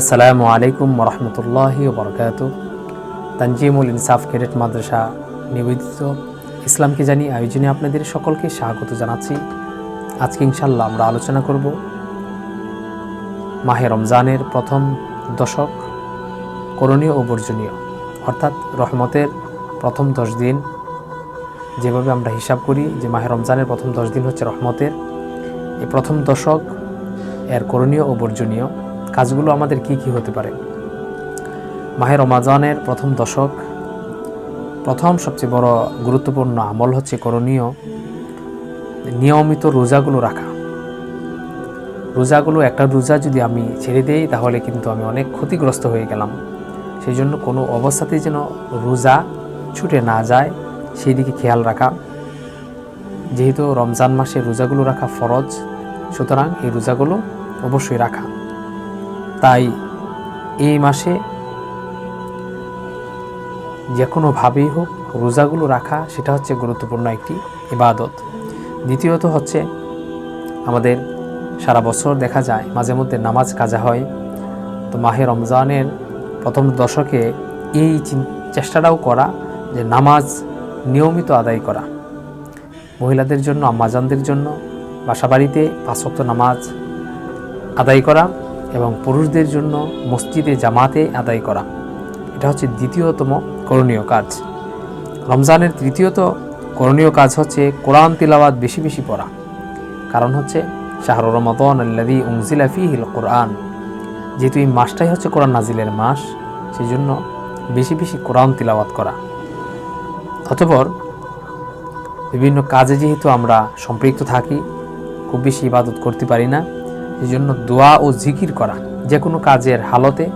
আসসালামু আলাইকুম রহমতুল্লাহি বরকাত তানজিমুল ইনসাফ ক্যাডেট মাদ্রাসা নিবেদিত। ইসলামকে জানি আয়োজনে আপনাদের সকলকে স্বাগত জানাচ্ছি। আজকে ইনশাল্লাহ আমরা আলোচনা করব মাহে রমজানের প্রথম দশক, করণীয় ও বর্জনীয়। অর্থাৎ রহমতের প্রথম দশ দিন। যেভাবে আমরা হিসাব করি যে মাহে রমজানের প্রথম দশ দিন হচ্ছে রহমতের। এই প্রথম দশক এর করণীয় ও বর্জনীয়। কাজগুলো আমাদের কি কি হতে পারে? মাহে রমাজানের প্রথম দশক, প্রথম সবচেয়ে বড় গুরুত্বপূর্ণ আমল হচ্ছে করণীয় নিয়মিত রোজাগুলো রাখা। রোজাগুলো একটা রোজা যদি আমি ছেড়ে দেই, তাহলে কিন্তু আমি অনেক ক্ষতিগ্রস্ত হয়ে গেলাম। সেই জন্য কোনো অবস্থাতেই যেন রোজা ছুটে না যায় সেই দিকে খেয়াল রাখা। যেহেতু রমজান মাসে রোজাগুলো রাখা ফরজ, সুতরাং এই রোজাগুলো অবশ্যই রাখা। তাই এই মাসে যে কোনোভাবেই হোক, রোজাগুলো রাখা সেটা হচ্ছে গুরুত্বপূর্ণ একটি ইবাদত। দ্বিতীয়ত হচ্ছে আমাদের সারা বছর দেখা যায় মাঝে মধ্যে নামাজ কাজা হয়। তো মাহে রমজানের প্রথম দশকে এই চেষ্টাটাও করা যে নামাজ নিয়মিত আদায় করা। মহিলাদের জন্য, আম্মাজানদের জন্য বাসাবাড়িতে পাঁচক্ত নামাজ আদায় করা। এবং পুরুষদের জন্য মসজিদে জামাতে আদায় করা। এটা হচ্ছে দ্বিতীয়তম করণীয় কাজ। রমজানের তৃতীয়ত করণীয় কাজ হচ্ছে কোরআন তিলাওয়াত বেশি বেশি পড়া। কারণ হচ্ছে শাহরুর রমাদন আল্লাদি উংজিলা ফিহিল কোরআন। যেহেতু এই মাসটাই হচ্ছে কোরআন নাজিলের মাস সেই জন্য বেশি বেশি কোরআন তিলাওয়াত করা। অতপর বিভিন্ন কাজে যেহেতু আমরা সম্পৃক্ত থাকি, খুব বেশি ইবাদত করতে পারি না এই জন্য দোয়া ও জিকির করা যে কোনো কাজের হালতে,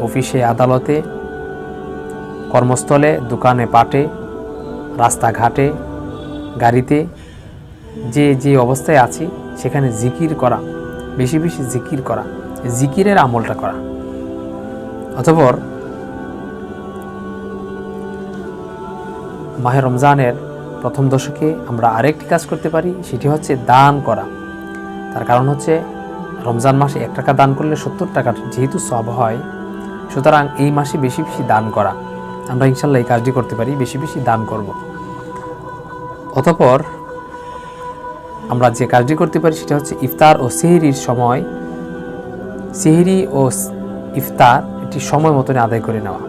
অফিসে, আদালতে, কর্মস্থলে, দোকানে, পাটে, রাস্তাঘাটে, গাড়িতে, যে যে অবস্থায় আছি, সেখানে জিকির করা, বেশি বেশি জিকির করা, জিকিরের আমলটা করা। অতপর মাহে রমজানের প্রথম দশকে আমরা আরেকটি কাজ করতে পারি, সেটি হচ্ছে দান করা। তার কারণ হচ্ছে রমজান মাসে এক টাকা দান করলে সত্তর টাকা যেহেতু সব হয়, সুতরাং এই মাসে বেশি বেশি দান করা। আমরা ইনশাল্লাহ এই কাজটি করতে পারি, বেশি বেশি দান করব। অতপর আমরা যে কাজটি করতে পারি সেটা হচ্ছে ইফতার ও সেহরির সময়, সেহরি ও ইফতার এটি সময় মতন আদায় করে নেওয়া।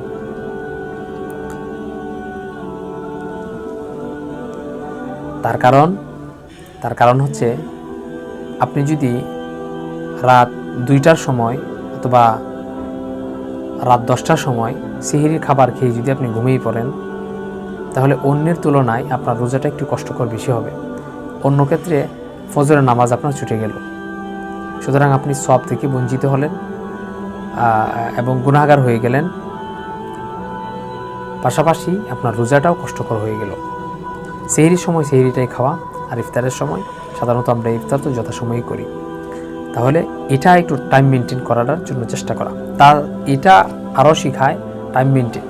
তার কারণ তার কারণ হচ্ছে আপনি যদি রাত দুইটার সময় অথবা রাত দশটার সময় সিহিরির খাবার খেয়ে যদি আপনি ঘুমিয়ে পড়েন, তাহলে অন্যের তুলনায় আপনার রোজাটা একটু কষ্টকর বেশি হবে। অন্য ক্ষেত্রে ফজরের নামাজ আপনার ছুটে গেল। সুতরাং আপনি সব থেকে বঞ্চিত হলেন এবং গুণাগার হয়ে গেলেন। পাশাপাশি আপনার রোজাটাও কষ্টকর হয়ে গেল। সেহরির সময় সেহরিটাই খাওয়া আর ইফতারের সময়। সাধারণত আমরা ইফতার তো যথাসময়েই করি। তাহলে এটা একটু টাইম মেনটেন করার জন্য চেষ্টা করা। তার এটা আরও শিখায় টাইম মেনটেন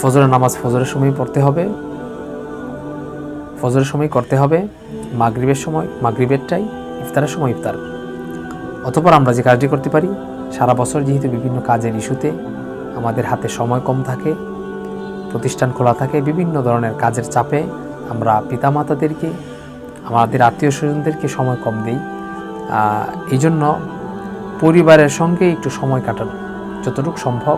ফজরের নামাজ ফজরের সময় পড়তে হবে। ফজরের সময় করতে হবে। মাগরিবের সময় মাগরিবেরটাই ইফতারের সময় ইফতার। অতপর আমরা যে কাজটি করতে পারি, সারা বছর যেহেতু বিভিন্ন কাজের ইস্যুতে আমাদের হাতে সময় কম থাকে, প্রতিষ্ঠান খোলা থাকে, বিভিন্ন ধরনের কাজের চাপে আমরা পিতামাতাদেরকে, আমাদের আত্মীয় স্বজনদেরকে সময় কম দিই। এই জন্য পরিবারের সঙ্গে একটু সময় কাটানো যতটুকু সম্ভব।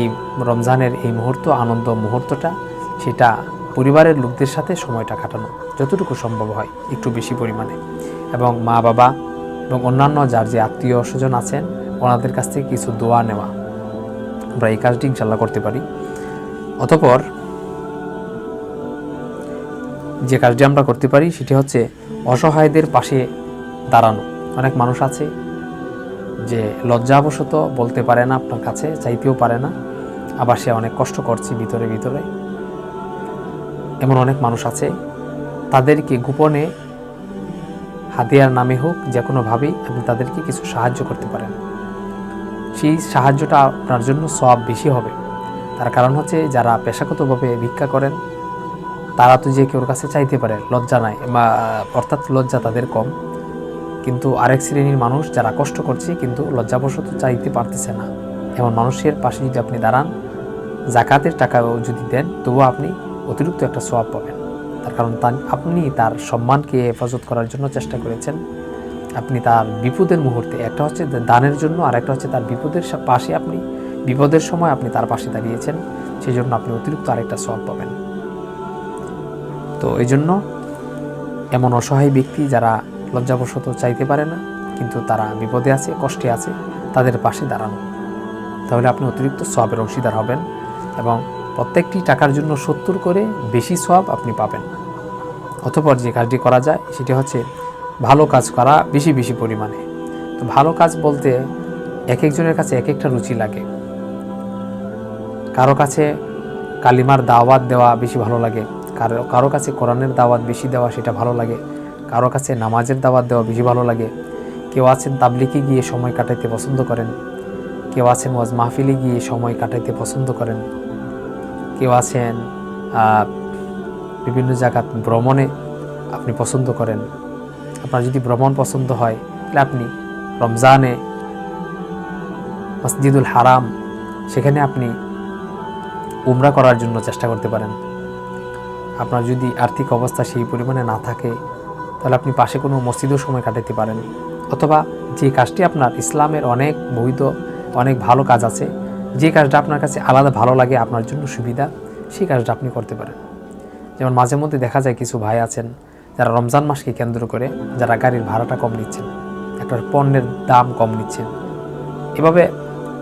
এই রমজানের এই মুহূর্ত, আনন্দ মুহূর্তটা, সেটা পরিবারের লোকদের সাথে সময়টা কাটানো যতটুকু সম্ভব হয়, একটু বেশি পরিমাণে। এবং মা বাবা এবং অন্যান্য যার যে আত্মীয় স্বজন আছেন, ওনাদের কাছ থেকে কিছু দোয়া নেওয়া আমরা এই কাজটি ইনশাল্লাহ করতে পারি। অতপর যে কাজটি আমরা করতে পারি সেটি হচ্ছে অসহায়দের পাশে দাঁড়ানো। অনেক মানুষ আছে যে লজ্জাবশত বলতে পারে না আপনার কাছে, চাইতেও পারে না। আবার সে অনেক কষ্ট করছে ভিতরে ভিতরে। এমন অনেক মানুষ আছে। তাদেরকে গোপনে হাতিয়ার নামে হোক, যে কোনোভাবেই আপনি তাদেরকে কিছু সাহায্য করতে পারেন। সেই সাহায্যটা আপনার জন্য সব বেশি হবে। তার কারণ হচ্ছে যারা পেশাগতভাবে ভিক্ষা করেন তারা তো যে কেউর কাছে চাইতে পারে, লজ্জা নাই, বা, অর্থাৎ লজ্জা তাদের কম। কিন্তু আরেক শ্রেণির মানুষ যারা কষ্ট করছে, কিন্তু লজ্জাবশত চাইতে পারতেছে না। এমন মানুষের পাশে যদি আপনি দাঁড়ান জাকাতের টাকাও যদি দেন, তবুও আপনি অতিরিক্ত একটা সোয়াব পাবেন। তার কারণ আপনি তার সম্মানকে হেফাজত করার জন্য চেষ্টা করেছেন। আপনি তার বিপদের মুহূর্তে, একটা হচ্ছে দানের জন্য, আর একটা হচ্ছে তার বিপদের পাশে আপনি, বিপদের সময় আপনি তার পাশে দাঁড়িয়েছেন। সেই জন্য আপনি অতিরিক্ত আরেকটা সব পাবেন। তো এই জন্য এমন অসহায় ব্যক্তি যারা লজ্জাবশত চাইতে পারে না, কিন্তু তারা বিপদে আছে, কষ্টে আছে, তাদের পাশে দাঁড়ানো। তাহলে আপনি অতিরিক্ত সবের অংশীদার হবেন এবং প্রত্যেকটি টাকার জন্য সত্তর করে বেশি সব আপনি পাবেন। অতপর যে কাজটি করা যায়, সেটি হচ্ছে ভালো কাজ করা বেশি বেশি পরিমাণে। তো ভালো কাজ বলতে এক একজনের কাছে এক একটা রুচি লাগে। কারও কাছে কালিমার দাওয়াত দেওয়া বেশি ভালো লাগে কারও কারও কাছে কোরআনের দাওয়াত বেশি দেওয়া সেটা ভালো লাগে, কারও কাছে নামাজের দাওয়াত দেওয়া বেশি ভালো লাগে। কেউ আছেন তাবলিকে গিয়ে সময় কাটাইতে পছন্দ করেন, কেউ আছেন ওয়াজ মাহফিলে গিয়ে সময় কাটাইতে পছন্দ করেন, কেউ আছেন বিভিন্ন জায়গা ভ্রমণে আপনি পছন্দ করেন। আপনার যদি ভ্রমণ পছন্দ হয়, তাহলে আপনি রমজানে মসজিদুল হারাম, সেখানে আপনি উমরা করার জন্য চেষ্টা করতে পারেন। আপনার যদি আর্থিক অবস্থা সেই পরিমাণে না থাকে, তাহলে আপনি পাশে কোনো মসজিদও সময় কাটাতে পারেন। অথবা যে কাজটি আপনার ইসলামের অনেক বৈধ, অনেক ভালো কাজ আছে, যে কাজটা আপনার কাছে আলাদা ভালো লাগে, আপনার জন্য সুবিধা, সেই কাজটা আপনি করতে পারেন। যেমন মাঝে মধ্যে দেখা যায় কিছু ভাই আছেন, যারা রমজান মাসকে কেন্দ্র করে যারা গাড়ির ভাড়াটা কম নিচ্ছেন একটা পণ্যের দাম কম নিচ্ছেন। এভাবে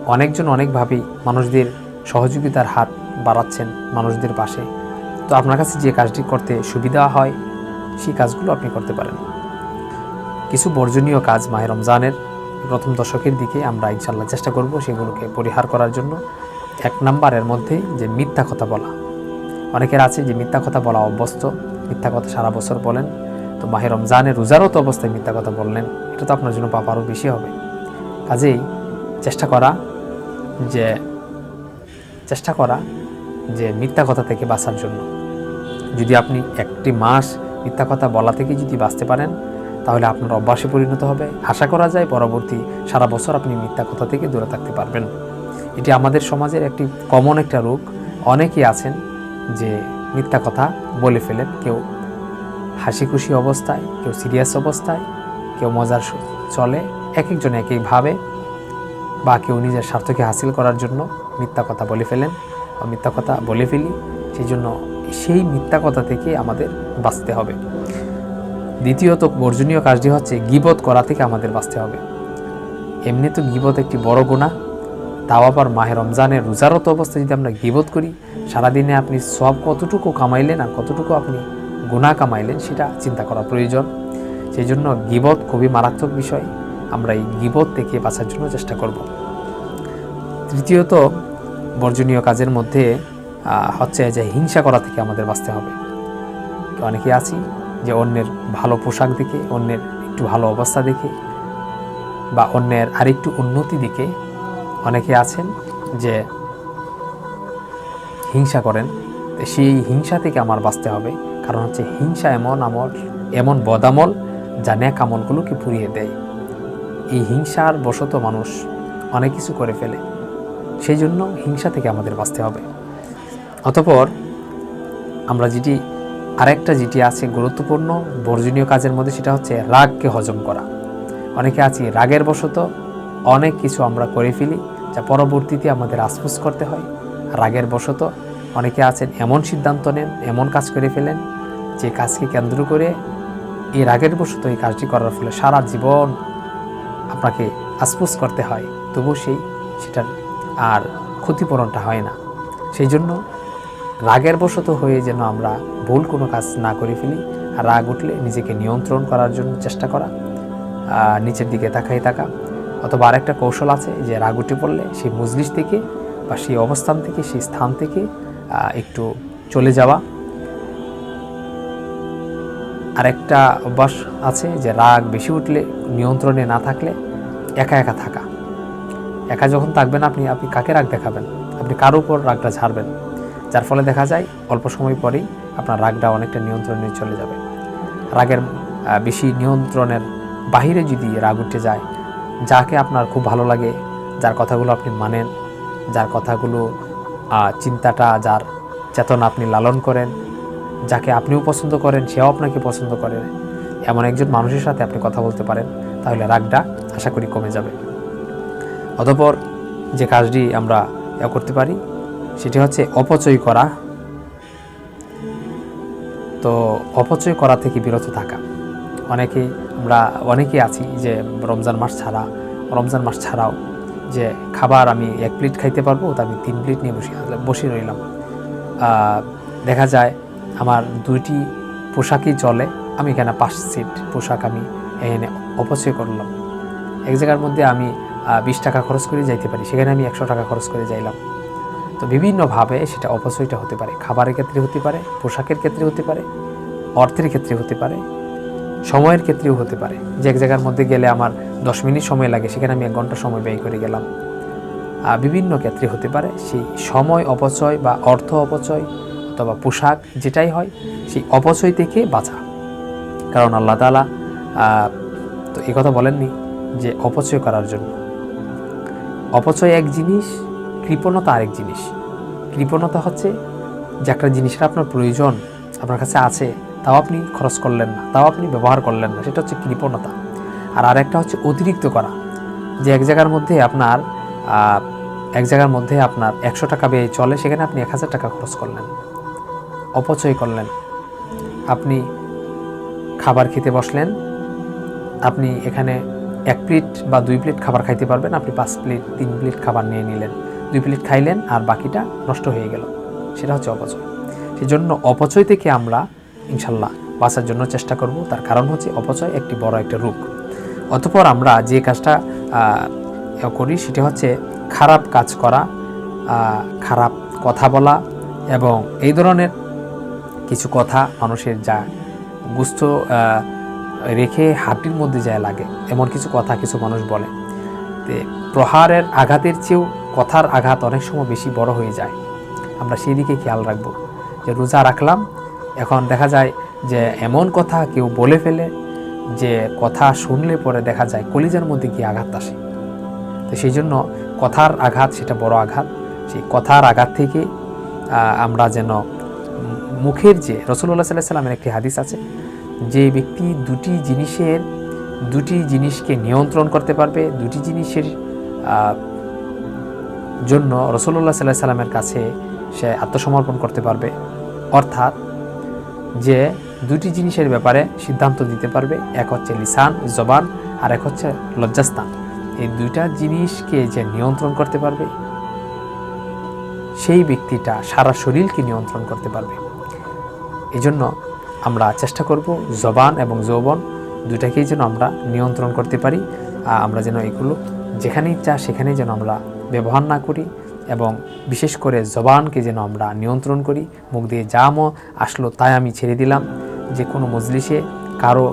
অনেকজন অনেকভাবেই মানুষদের সহযোগিতার হাত বাড়াচ্ছেন মানুষদের পাশে। তো আপনার কাছে যে কাজটি করতে সুবিধা হয়, সেই কাজগুলো আপনি করতে পারেন। কিছু বর্জনীয় কাজ মাহে রমজানের প্রথম দশকের দিকে আমরা ইনশাল্লাহ চেষ্টা করব সেগুলোকে পরিহার করার জন্য। এক নাম্বারের মধ্যে যে মিথ্যা কথা বলা। অনেকের আছে যে মিথ্যা কথা বলা অভ্যস্ত, মিথ্যা কথা সারা বছর বলেন। তো মাহে রমজানের রোজারত অবস্থায় মিথ্যা কথা বললেন, এটা তো আপনার জন্য পাপ আরও বেশি হবে। কাজেই চেষ্টা করা যে, চেষ্টা করা যে মিথ্যা কথা থেকে বাঁচার জন্য। যদি আপনি একটি মাস মিথ্যা কথা বলা থেকে যদি বাঁচতে পারেন, তাহলে আপনার অভ্যাসে পরিণত হবে। আশা করা যায় পরবর্তী সারা বছর আপনি মিথ্যা কথা থেকে দূরে থাকতে পারবেন। এটি আমাদের সমাজের একটি কমন একটা রোগ। অনেকেই আছেন যে মিথ্যা কথা বলে ফেলেন। কেউ হাসি খুশি অবস্থায়, কেউ সিরিয়াস অবস্থায়, কেউ মজার চলে এক একজন এক একভাবে বা কেউ নিজের স্বার্থকে হাসিল করার জন্য মিথ্যা কথা বলে ফেলেন। বা মিথ্যা কথা বলে ফেলি, সেই জন্য সেই মিথ্যা কথা থেকে আমাদের বাঁচতে হবে। দ্বিতীয়ত বর্জনীয় কাজটি হচ্ছে গিবত করা থেকে আমাদের বাঁচতে হবে। এমনি তো গিবত একটি বড় গুণা তাও আবার মাহে রমজানের রোজারত অবস্থায় যদি আমরা গিবত করি, সারাদিনে আপনি সব কতটুকু কামাইলেন আর কতটুকু আপনি গুণা কামাইলেন সেটা চিন্তা করা প্রয়োজন। সেই জন্য গিবত খুবই মারাত্মক বিষয়। আমরা এই গিবত থেকে বাঁচার জন্য চেষ্টা করব। তৃতীয়ত বর্জনীয় কাজের মধ্যে হচ্ছে যে হিংসা করা থেকে আমাদের বাঁচতে হবে। অনেকে আছি যে অন্যের ভালো পোশাক দেখে, অন্যের একটু ভালো অবস্থা দেখে, বা অন্যের আরেকটু উন্নতি দেখে অনেকে আছেন যে হিংসা করেন। সেই হিংসা থেকে আমার বাঁচতে হবে। কারণ হচ্ছে হিংসা এমন আমল, এমন বদামল যা ন্যাক আমলগুলোকে পুড়িয়ে দেয়। এই হিংসার বশত মানুষ অনেক কিছু করে ফেলে। সেই জন্য হিংসা থেকে আমাদের বাঁচতে হবে। অতপর আমরা যেটি, আরেকটা যেটি আছে গুরুত্বপূর্ণ, বর্জনীয় কাজের মধ্যে সেটা হচ্ছে রাগকে হজম করা। অনেকে আছি রাগের বশত অনেক কিছু আমরা করে ফেলি, যা পরবর্তীতে আমাদের আফসোস করতে হয়। রাগের বশত অনেকে আছেন এমন সিদ্ধান্ত নেন, এমন কাজ করে ফেলেন, যে কাজকে কেন্দ্র করে এই রাগের বশত এই কাজটি করার ফলে সারা জীবন আপনাকে আফসোস করতে হয়। তবু সেই, সেটার আর ক্ষতিপূরণটা হয় না। সেই জন্য রাগের বশত হয়ে যেন আমরা ভুল কোনো কাজ না করে ফেলি রাগ উঠলে নিজেকে নিয়ন্ত্রণ করার জন্য চেষ্টা করা। নিচের দিকে তাকাই থাকা অথবা আরেকটা কৌশল আছে যে রাগ উঠে পড়লে সেই মজলিস থেকে বা সেই অবস্থান থেকে, সেই স্থান থেকে একটু চলে যাওয়া। আরেকটা অভ্যাস আছে যে রাগ বেশি উঠলে, নিয়ন্ত্রণে না থাকলে একা একা থাকা। একা যখন থাকবেন আপনি আপনি কাকে রাগ দেখাবেন? আপনি কারও উপর রাগটা ছাড়বেন যার ফলে দেখা যায় অল্প সময় পরেই আপনার রাগটা অনেকটা নিয়ন্ত্রণে চলে যাবে। রাগের বেশি নিয়ন্ত্রণের বাহিরে যদি রাগ উঠে যায়, যাকে আপনার খুব ভালো লাগে, যার কথাগুলো আপনি মানেন, যার কথাগুলো চিন্তাটা, যার চেতনা আপনি লালন করেন, যাকে আপনিও পছন্দ করেন, সেও আপনাকে পছন্দ করে, এমন একজন মানুষের সাথে আপনি কথা বলতে পারেন, তাহলে রাগটা আশা করি কমে যাবে। অতপর যে কাজটি আমরা করতে পারি সেটি হচ্ছে অপচয় করা। তো অপচয় করা থেকে বিরত থাকা। অনেকেই আমরা, অনেকেই আছি যে রমজান মাস ছাড়া, রমজান মাস ছাড়াও যে খাবার আমি এক প্লেট খাইতে পারব, তা আমি তিন প্লেট নিয়ে বসে বসে রইলাম। দেখা যায় আমার দুইটি পোশাকই চলে আমি এখানে পাঁচ সেট পোশাক আমি এখানে অপচয় করলাম। এক জায়গার মধ্যে আমি বিশ টাকা খরচ করে যাইতে পারি, সেখানে আমি একশো টাকা খরচ করে যাইলাম। তো বিভিন্নভাবে সেটা অপচয়টা হতে পারে। খাবারের ক্ষেত্রে হতে পারে, পোশাকের ক্ষেত্রে হতে পারে, অর্থের ক্ষেত্রে হতে পারে, সময়ের ক্ষেত্রেও হতে পারে। যে এক জায়গার মধ্যে গেলে আমার দশ মিনিট সময় লাগে, সেখানে আমি এক ঘণ্টা সময় ব্যয় করে গেলাম। বিভিন্ন ক্ষেত্রে হতে পারে, সেই সময় অপচয় বা অর্থ অপচয় অথবা পোশাক যেটাই হয়, সেই অপচয় থেকে বাঁচা। কারণ আল্লাহ তালা তো এই কথা বলেননি যে অপচয় করার জন্য। অপচয় এক জিনিস কৃপণতা আরেক জিনিস। কৃপণতা হচ্ছে যে একটা জিনিসের আপনার প্রয়োজন আপনার কাছে আছে, তাও আপনি খরচ করলেন না, তাও আপনি ব্যবহার করলেন না, সেটা হচ্ছে কৃপণতা। আর আরেকটা হচ্ছে অতিরিক্ত করা, যে এক জায়গার মধ্যে আপনার এক জায়গার মধ্যে আপনার একশো টাকা ব্যয় চলে, সেখানে আপনি এক হাজার টাকা খরচ করলেন, অপচয় করলেন। আপনি খাবার খেতে বসলেন, আপনি এখানে এক প্লেট বা দুই প্লেট খাবার খাইতে পারবেন, আপনি পাঁচ প্লেট, তিন প্লেট খাবার নিয়ে নিলেন। দুই প্লেট খাইলেন আর বাকিটা নষ্ট হয়ে গেল। সেটা হচ্ছে অপচয়। সেই জন্য অপচয় থেকে আমরা ইনশাল্লাহ বাঁচার জন্য চেষ্টা করব। তার কারণ হচ্ছে অপচয় একটি বড় একটা রোগ। অতপর আমরা যে কাজটা করি সেটা হচ্ছে খারাপ কাজ করা খারাপ কথা বলা এবং এই ধরনের কিছু কথা মানুষের যা গুস্ত রেখে হাড্ডির মধ্যে যায় লাগে। এমন কিছু কথা কিছু মানুষ বলে প্রহারের আঘাতের চেয়েও কথার আঘাত অনেক সময় বেশি বড় হয়ে যায়। আমরা সেই দিকে খেয়াল রাখব যে রোজা রাখলাম, এখন দেখা যায় যে এমন কথা কেউ বলে ফেলে যে কথা শুনলে পরে দেখা যায় কলিজার মধ্যে গিয়ে আঘাত আসে। তো সেই জন্য কথার আঘাত সেটা বড় আঘাত। সেই কথার আঘাত থেকে আমরা যেন মুখের যে রসুল্লাহ সাল্লাহ সাল্লামের একটি হাদিস আছে, যে ব্যক্তি দুটি জিনিসের, দুটি জিনিসকে নিয়ন্ত্রণ করতে পারবে, দুটি জিনিসের জন্য রসুল্লাহ সাল্লাহ সাল্লামের কাছে সে আত্মসমর্পণ করতে পারবে। অর্থাৎ যে দুটি জিনিসের ব্যাপারে সিদ্ধান্ত দিতে পারবে, এক হচ্ছে লিসান, জবান, আর এক হচ্ছে লজ্জাস্থান। এই দুইটা জিনিসকে যে নিয়ন্ত্রণ করতে পারবে, সেই ব্যক্তিটা সারা শরীরকে নিয়ন্ত্রণ করতে পারবে। এজন্য আমরা চেষ্টা করব জবান এবং যৌবন দুটাকেই যেন আমরা নিয়ন্ত্রণ করতে পারি আমরা যেন এগুলো যেখানে ইচ্ছা সেখানেই যেন আমরা ব্যবহার না করি এবং বিশেষ করে জবানকে যেন আমরা নিয়ন্ত্রণ করি, মুখ দিয়ে যা আসলো তাই আমি ছেড়ে দিলাম। যে কোনো মজলিসে কারও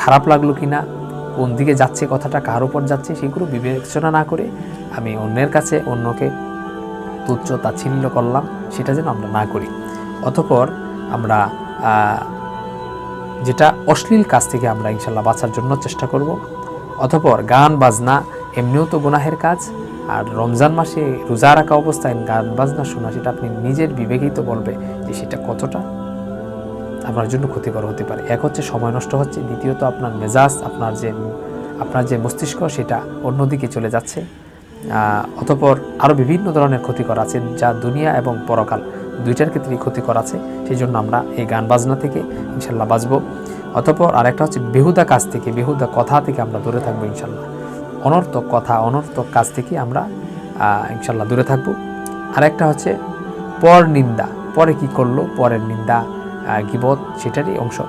খারাপ লাগল কি না কোন দিকে যাচ্ছে, কথাটা কার উপর যাচ্ছে, সেগুলো বিবেচনা না করে আমি অন্যের কাছে অন্যকে তুচ্ছ তাচ্ছিল্য করলাম, সেটা যেন আমরা না করি। অতপর আমরা যেটা অশ্লীল কাজ থেকে আমরা ইনশাল্লাহ বাঁচার জন্য চেষ্টা করব। অতপর গান, বাজনা, এমনিও তো গুনাহের কাজ। আর রমজান মাসে রোজা রাখা অবস্থায় গান বাজনা শোনা, সেটা আপনি নিজের বিবেকেই তো বলবে যে সেটা কতটা? আপনার জন্য ক্ষতিকর হতে পারে। এক হচ্ছে সময় নষ্ট হচ্ছে, দ্বিতীয়ত আপনার মেজাজ, আপনার যে আপনার যে মস্তিষ্ক, সেটা অন্যদিকে চলে যাচ্ছে। অতপর আরও বিভিন্ন ধরনের ক্ষতিকর আছে, যা দুনিয়া এবং পরকাল দুইটার ক্ষেত্রেই ক্ষতিকর আছে। সেই জন্য আমরা এই গান বাজনা থেকে ইনশাল্লাহ বাঁচবো। অতপর আরেকটা হচ্ছে বেহুদা কাজ থেকে, বেহুদা কথা থেকে আমরা দূরে থাকব ইনশাল্লাহ। অনর্থক কথা, অনর্থক কাজ থেকে আমরা ইনশাল্লাহ দূরে থাকব। আরেকটা হচ্ছে, পর নিন্দা। পরে কি করল? পরের নিন্দা গিবত সেটারই অংশ।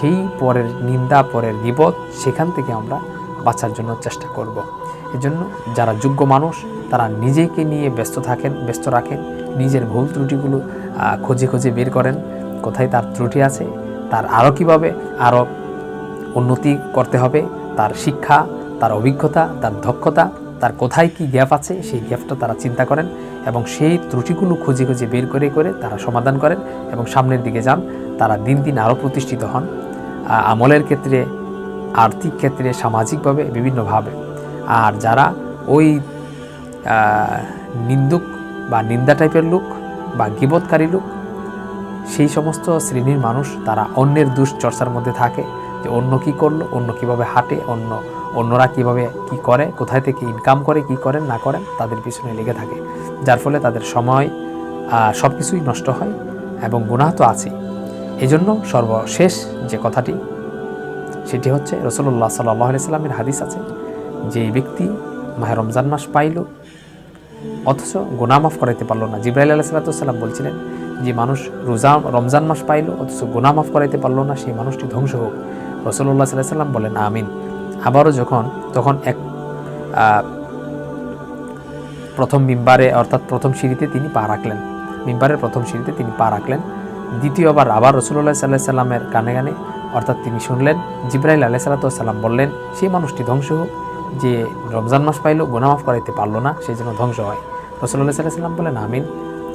সেই পরের নিন্দা, পরের গিবত সেখান থেকে আমরা বাঁচার জন্য চেষ্টা করব। এজন্য যারা যোগ্য মানুষ, তারা নিজেকে নিয়ে ব্যস্ত থাকেন, ব্যস্ত রাখেন। নিজের ভুল ত্রুটিগুলো খুঁজে খুঁজে বের করেন। কোথায় তার ত্রুটি আছে? তার আরও কীভাবে? আরও উন্নতি করতে হবে? তার শিক্ষা তার অভিজ্ঞতা, তার দক্ষতা, তার কোথায় কি গ্যাপ আছে, সেই গ্যাপটা তারা চিন্তা করেন এবং সেই ত্রুটিগুলো খুঁজে খুঁজে বের করে করে তারা সমাধান করেন এবং সামনের দিকে যান। তারা দিন দিন আরও প্রতিষ্ঠিত হন। আমলের ক্ষেত্রে, আর্থিক ক্ষেত্রে, সামাজিকভাবে বিভিন্নভাবে। আর যারা ওই নিন্দুক বা নিন্দা টাইপের লোক বা গিবৎকারী লোক, সেই সমস্ত শ্রেণির মানুষ তারা অন্যের দুশ্চর্চার মধ্যে থাকে যে অন্য কি করল, অন্য কীভাবে হাঁটে, অন্য অন্যরা কীভাবে কি করে, কোথায় থেকে ইনকাম করে, কি করেন, না করেন, তাদের পিছনে লেগে থাকে। যার ফলে তাদের সময় সব কিছুই নষ্ট হয় এবং গুনাহ তো আছেই। এজন্য সর্বশেষ যে কথাটি, সেটি হচ্ছে রসুল্লাহ সাল্লাহ সাল্লামের হাদিস আছে, যে ব্যক্তি মাহে রমজান মাস পাইল, অথচ গোনা মাফ করাইতে পারল না। জিব্রাইল আলাহ সাল্লাম বলছিলেন যে মানুষ রোজা, রমজান মাস পাইল, অথচ গোনা মাফ করাইতে পারল না, সেই মানুষটি ধ্বংস হোক। রসুল্লাহ সাল্লাহ সাল্লাম বলেন, আমিন। আবারও যখন, তখন এক প্রথম মিম্বারে, অর্থাৎ প্রথম সিঁড়িতে তিনি পা রাখলেন। মিম্বারের প্রথম সিঁড়িতে তিনি পা রাখলেন। দ্বিতীয়বার আবার রসুল্লাহ সাল্লাহ সাল্লামের কানে গানে অর্থাৎ তিনি শুনলেন, জিব্রাইল আলাহ সাল্লাম বললেন, সেই মানুষটি ধ্বংস হোক, যে রমজান মাস পাইল গোনামাফ করাইতে পারল না সেই জন্য ধ্বংস হয়। রসুল্লাহ সাল্লাহ সাল্লাম বলেন আমিন।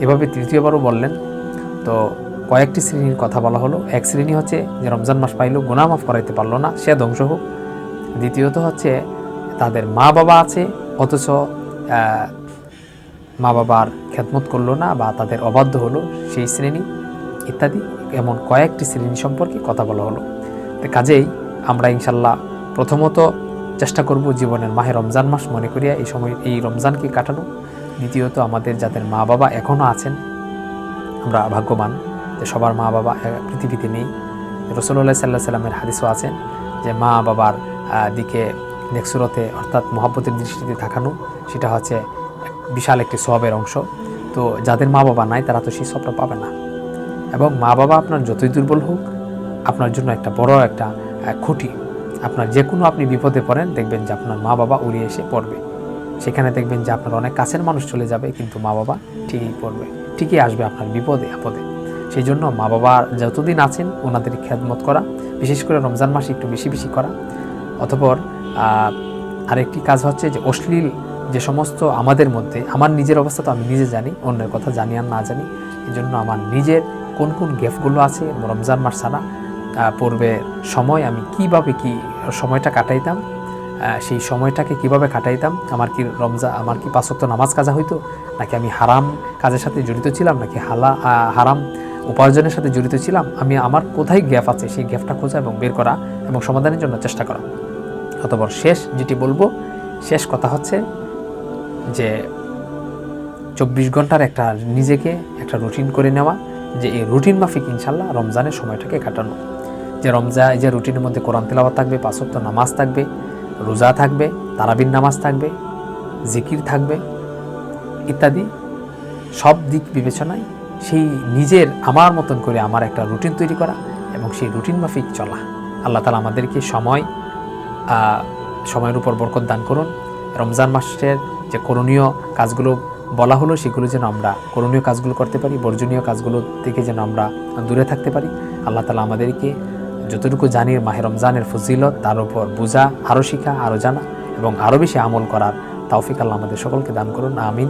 এভাবে তৃতীয়বারও বললেন। তো কয়েকটি শ্রেণির কথা বলা হলো। এক শ্রেণি হচ্ছে, যে রমজান মাস পাইল গোনামাফ করাইতে পারল না, সে ধ্বংস হোক। দ্বিতীয়ত হচ্ছে তাদের মা বাবা আছে, অথচ মা বাবার খেদমত করল না বা তাদের অবাধ্য হলো সেই শ্রেণি ইত্যাদি, এমন কয়েকটি শ্রেণি সম্পর্কে কথা বলা হলো। তো কাজেই আমরা ইনশাল্লাহ প্রথমত চেষ্টা করব জীবনের মাহে রমজান মাস, মনে করিয়া এই সময়, এই রমজানকে কাটানো। দ্বিতীয়ত আমাদের যাদের মা বাবা এখনও আছেন, আমরা ভাগ্যবান যে সবার মা বাবা পৃথিবীতে নেই। রসুল্লাহ সাল্লাহ সাল্লামের হাদিসও আছেন যে মা বাবার দিকে নেক্সুরতে অর্থাৎ মহাব্বতের দৃষ্টিতে থাকানো সেটা হচ্ছে বিশাল একটি সবের অংশ। তো যাদের মা বাবা নাই, তারা তো সেই সবটা পাবে না। এবং মা বাবা আপনার যতই দুর্বল হোক, আপনার জন্য একটা বড় একটা খুঁটি। আপনার যে কোনো আপনি বিপদে পড়েন, দেখবেন যে আপনার মা বাবা উড়িয়ে এসে পড়বে। সেখানে দেখবেন যে আপনার অনেক কাছের মানুষ চলে যাবে, কিন্তু মা বাবা ঠিকই পড়বে, ঠিকই আসবে আপনার বিপদে, আপদে। সেই জন্য মা বাবা যতদিন আছেন, ওনাদের খেদমত করা, বিশেষ করে রমজান মাসে একটু বেশি বেশি করা। অতপর আরেকটি কাজ হচ্ছে যে অশ্লীল যে সমস্ত আমাদের মধ্যে, আমার নিজের অবস্থা তো আমি নিজে জানি, অন্যের কথা জানি আর না জানি এই জন্য আমার নিজের কোন কোন গ্যাপগুলো আছে রমজান মাস ছাড়া পূর্বে সময় আমি কীভাবে কি সময়টা কাটাইতাম সেই সময়টাকে কীভাবে কাটাইতাম, আমার কি রমজা, আমার কি পাঁচক্ত নামাজ কাজা হইতো, নাকি আমি হারাম কাজের সাথে জড়িত ছিলাম, নাকি হালা হারাম উপার্জনের সাথে জড়িত ছিলাম, আমি আমার কোথায় গ্যাপ আছে সেই গ্যাপটা খোঁজা এবং বের করা এবং সমাধানের জন্য চেষ্টা করা। অতপর শেষ যেটি বলব, শেষ কথা হচ্ছে যে চব্বিশ ঘণ্টার একটা নিজেকে একটা রুটিন করে নেওয়া, যে এই রুটিন মাফিক ইনশাল্লাহ রমজানের সময়টাকে কাটানো। যে রমজা, এই যে রুটিনের মধ্যে কোরআন তেলাওয়াত থাকবে পাঁচক্ত নামাজ থাকবে, রোজা থাকবে তারাবিন নামাজ থাকবে, জিকির থাকবে, ইত্যাদি সব দিক বিবেচনায় সেই নিজের আমার মতন করে আমার একটা রুটিন তৈরি করা এবং সেই রুটিন মাফিক চলা। আল্লাহ তালা আমাদেরকে সময় সময়ের উপর বরকত দান করুন। রমজান মাসের যে করণীয় কাজগুলো বলা হলো, সেগুলো যেন আমরা করণীয় কাজগুলো করতে পারি, বর্জনীয় কাজগুলো থেকে যেন আমরা দূরে থাকতে পারি। আল্লাহ তালা আমাদেরকে যতটুকু জানি মাহে রমজানের ফজিলত, তার উপর বোঝা আরও শিখা আরও জানা এবং আরও বেশি আমল করার তৌফিক আল্লাহ আমাদের সকলকে দান করুন। আমিন।